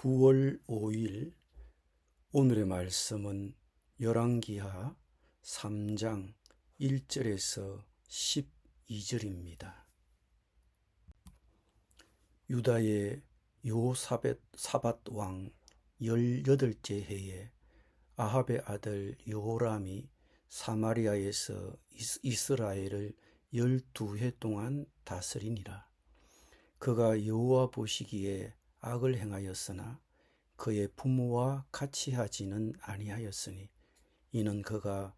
9월 5일 오늘의 말씀은 열왕기하 3장 1절에서 12절입니다. 유다의 요사벳 사밧 왕 18째 해에 아합의 아들 요람이 사마리아에서 이스- 이스라엘을 12해 동안 다스리니라. 그가 여호와 보시기에 악을 행하였으나 그의 부모와 같이 하지는 아니하였으니 이는 그가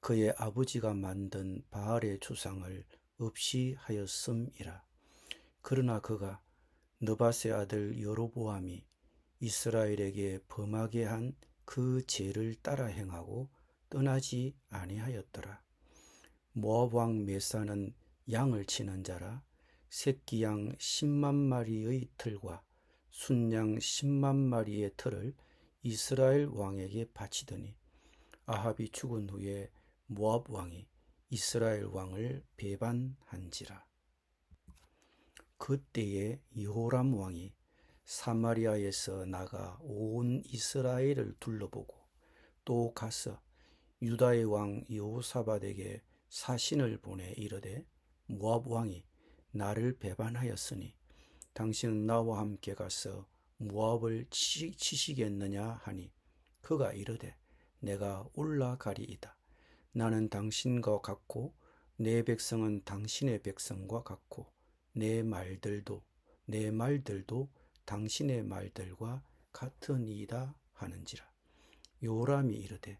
그의 아버지가 만든 바알의 주상을 없이 하였음이라. 그러나 그가 느바세 아들 여로보암이 이스라엘에게 범하게 한 그 죄를 따라 행하고 떠나지 아니하였더라. 모압 왕 메사는 양을 치는 자라 새끼 양 10만 마리의 틀과 순양 10만 마리의 틀을 이스라엘 왕에게 바치더니 아합이 죽은 후에 모압 왕이 이스라엘 왕을 배반한지라. 그때에 여호람 왕이 사마리아에서 나가 온 이스라엘을 둘러보고 또 가서 유다의 왕 여호사밧에게 사신을 보내 이르되 모압 왕이 나를 배반하였으니 당신은 나와 함께 가서 모압을 치, 치시겠느냐 하니 그가 이르되 내가 올라가리이다. 나는 당신과 같고 내 백성은 당신의 백성과 같고 내 말들도 내 말들도 당신의 말들과 같으니이다 하는지라. 요람이 이르되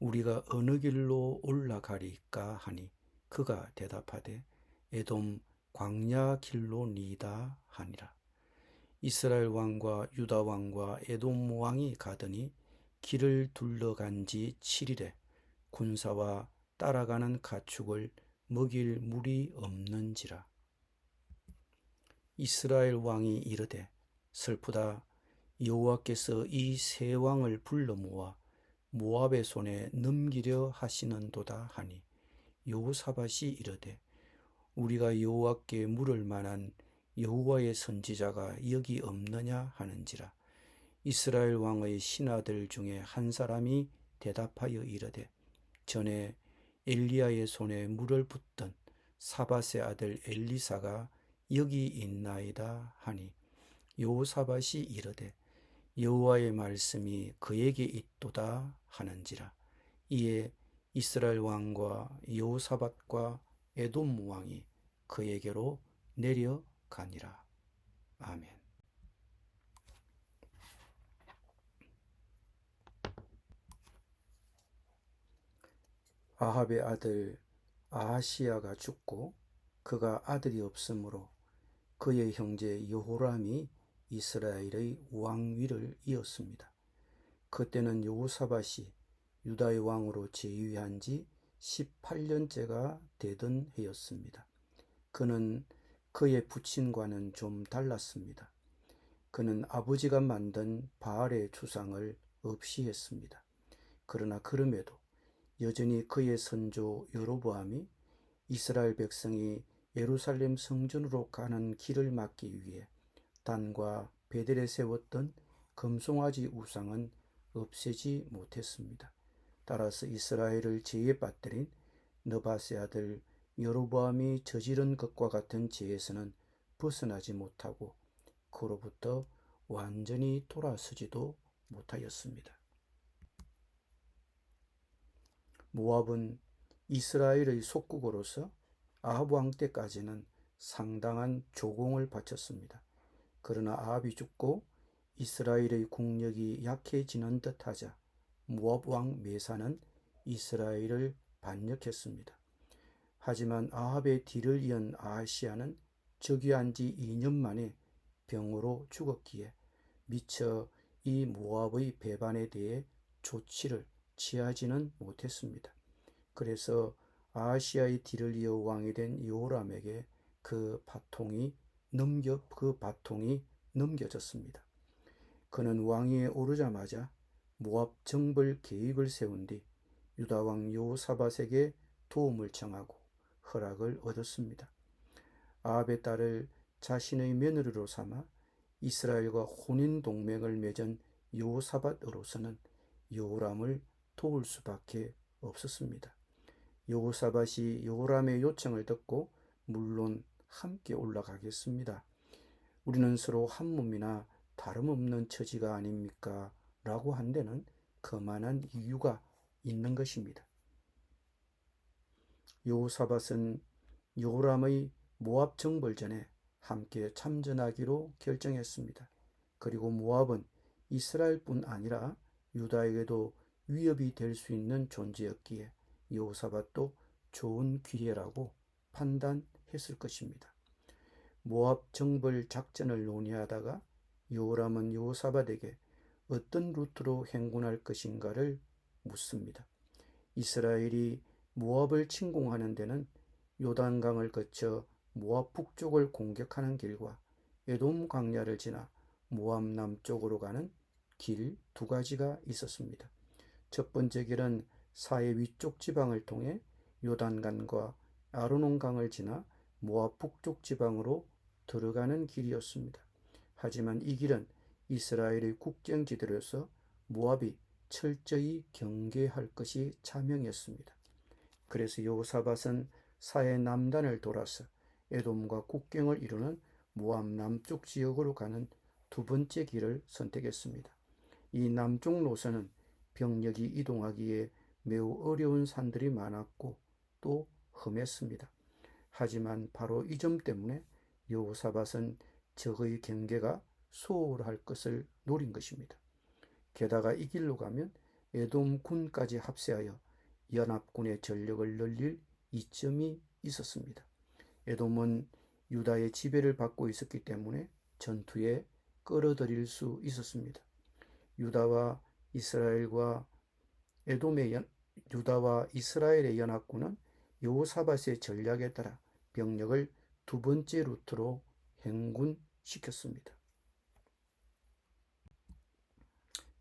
우리가 어느 길로 올라가리까 하니 그가 대답하되 에돔 광야 길로 니이다 하니라. 이스라엘 왕과 유다 왕과 에돔 왕이 가더니 길을 둘러간 지 7일에 군사와 따라가는 가축을 먹일 물이 없는지라. 이스라엘 왕이 이르되 슬프다 여호와께서 이 세 왕을 불러 모아 모압의 손에 넘기려 하시는도다 하니 여호사밧이 이르되 우리가 여호와께 물을 만한 여호와의 선지자가 여기 없느냐 하는지라. 이스라엘 왕의 신하들 중에 한 사람이 대답하여 이르되 전에 엘리야의 손에 물을 붓던 사밧의 아들 엘리사가 여기 있나이다 하니 여호사밧이 이르되 여호와의 말씀이 그에게 있도다 하는지라. 이에 이스라엘 왕과 여호사밧과 에돔 왕이 그에게로 내려 가니라 아멘. 아합의 아들 아하시야가 죽고 그가 아들이 없으므로 그의 형제 여호람이 이스라엘의 왕위를 이었습니다. 그때는 여호사밧이 유다의 왕으로 제위한 지 18년째가 되던 해였습니다. 그는 그의 부친과는 좀 달랐습니다. 그는 아버지가 만든 바알의 주상을 없이 했습니다. 그러나 그럼에도 여전히 그의 선조 여로보암이 이스라엘 백성이 예루살렘 성전으로 가는 길을 막기 위해 단과 베델에 세웠던 금송아지 우상은 없애지 못했습니다. 따라서 이스라엘을 죄에 빠뜨린 느바세 아들 여로보암이 저지른 것과 같은 죄에서는 벗어나지 못하고 그로부터 완전히 돌아서지도 못하였습니다. 모압은 이스라엘의 속국으로서 아합 왕 때까지는 상당한 조공을 바쳤습니다. 그러나 아합이 죽고 이스라엘의 국력이 약해지는 듯하자 모압 왕 메사는 이스라엘을 반역했습니다. 하지만 아합의 뒤를 이은 아하시아는 즉위한 지 2년 만에 병으로 죽었기에 미처 이 모압의 배반에 대해 조치를 취하지는 못했습니다. 그래서 아시아의 뒤를 이어 왕이 된 요람에게 그 바통이 넘겨 그 바통이 넘겨졌습니다. 그는 왕위에 오르자마자 모압 정벌 계획을 세운 뒤 유다 왕 요사밧에게 도움을 청하고 허락을 얻었습니다. 아합의 딸을 자신의 며느리로 삼아 이스라엘과 혼인 동맹을 맺은 여호사밧으로서는 여호람을 도울 수밖에 없었습니다. 여호사밧이 여호람의 요청을 듣고 물론 함께 올라가겠습니다. 우리는 서로 한 몸이나 다름없는 처지가 아닙니까? 라고 한 데는 그만한 이유가 있는 것입니다. 여호사밧은 여호람의 모압 정벌전에 함께 참전하기로 결정했습니다. 그리고 모압은 이스라엘뿐 아니라 유다에게도 위협이 될 수 있는 존재였기에 여호사밧도 좋은 기회라고 판단했을 것입니다. 모압 정벌 작전을 논의하다가 여호람은 여호사밧에게 어떤 루트로 행군할 것인가를 묻습니다. 이스라엘이 모압을 침공하는 데는 요단강을 거쳐 모압 북쪽을 공격하는 길과 에돔 광야를 지나 모압 남쪽으로 가는 길 두 가지가 있었습니다. 첫 번째 길은 사해 위쪽 지방을 통해 요단강과 아르논강을 지나 모압 북쪽 지방으로 들어가는 길이었습니다. 하지만 이 길은 이스라엘의 국경지대로서 모압이 철저히 경계할 것이 자명했습니다. 그래서 여호사밧은 사해 남단을 돌아서 에돔과 국경을 이루는 모압 남쪽 지역으로 가는 두 번째 길을 선택했습니다. 이 남쪽 노선은 병력이 이동하기에 매우 어려운 산들이 많았고 또 험했습니다. 하지만 바로 이 점 때문에 여호사밧은 적의 경계가 소홀할 것을 노린 것입니다. 게다가 이 길로 가면 에돔 군까지 합세하여 연합군의 전력을 늘릴 이점이 있었습니다. 에돔은 유다의 지배를 받고 있었기 때문에 전투에 끌어들일 수 있었습니다. 유다와 이스라엘과 에돔의 연, 유다와 이스라엘의 연합군은 여호사밧의 전략에 따라 병력을 두 번째 루트로 행군시켰습니다.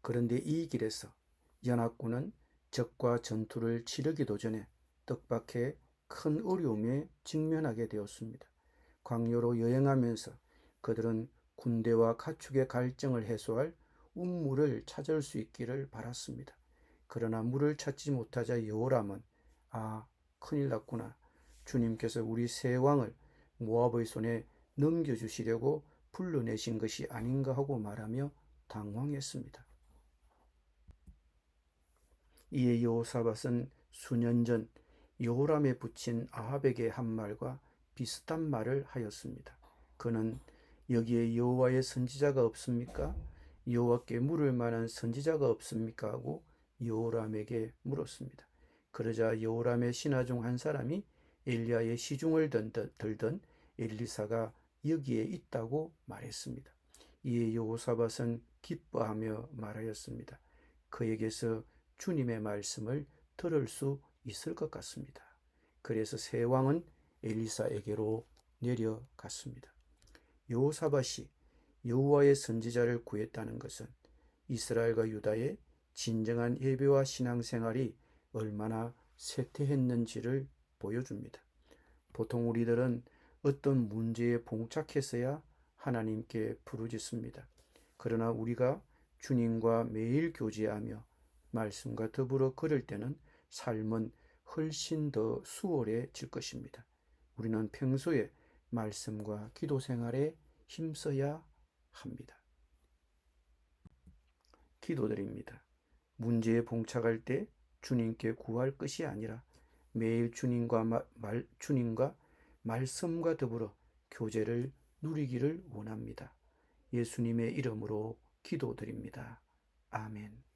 그런데 이 길에서 연합군은 적과 전투를 치르기도 전에 뜻밖의 큰 어려움에 직면하게 되었습니다. 광야로 여행하면서 그들은 군대와 가축의 갈증을 해소할 운물을 찾을 수 있기를 바랐습니다. 그러나 물을 찾지 못하자 여호람은 아 큰일 났구나. 주님께서 우리 세 왕을 모압의 손에 넘겨주시려고 불러내신 것이 아닌가 하고 말하며 당황했습니다. 이에 여호사밧은 수년 전 여호람에 붙인 아합에게 한 말과 비슷한 말을 하였습니다. 그는 여기에 여호와의 선지자가 없습니까? 여호와께 물을 만한 선지자가 없습니까? 하고 여호람에게 물었습니다. 그러자 여호람의 신하 중 한 사람이 엘리야의 시중을 들던 엘리사가 여기에 있다고 말했습니다. 이에 여호사밧은 기뻐하며 말하였습니다. 그에게서 주님의 말씀을 들을 수 있을 것 같습니다. 그래서 세 왕은 엘리사에게로 내려갔습니다. 여호사밧이 여호와의 선지자를 구했다는 것은 이스라엘과 유다의 진정한 예배와 신앙생활이 얼마나 쇠퇴했는지를 보여줍니다. 보통 우리들은 어떤 문제에 봉착했어야 하나님께 부르짖습니다. 그러나 우리가 주님과 매일 교제하며 말씀과 더불어 걸을 때는 삶은 훨씬 더 수월해질 것입니다. 우리는 평소에 말씀과 기도 생활에 힘써야 합니다. 기도드립니다. 문제에 봉착할 때 주님께 구할 것이 아니라 매일 주님과 말, 주님과 말씀과 더불어 교제를 누리기를 원합니다. 예수님의 이름으로 기도드립니다. 아멘.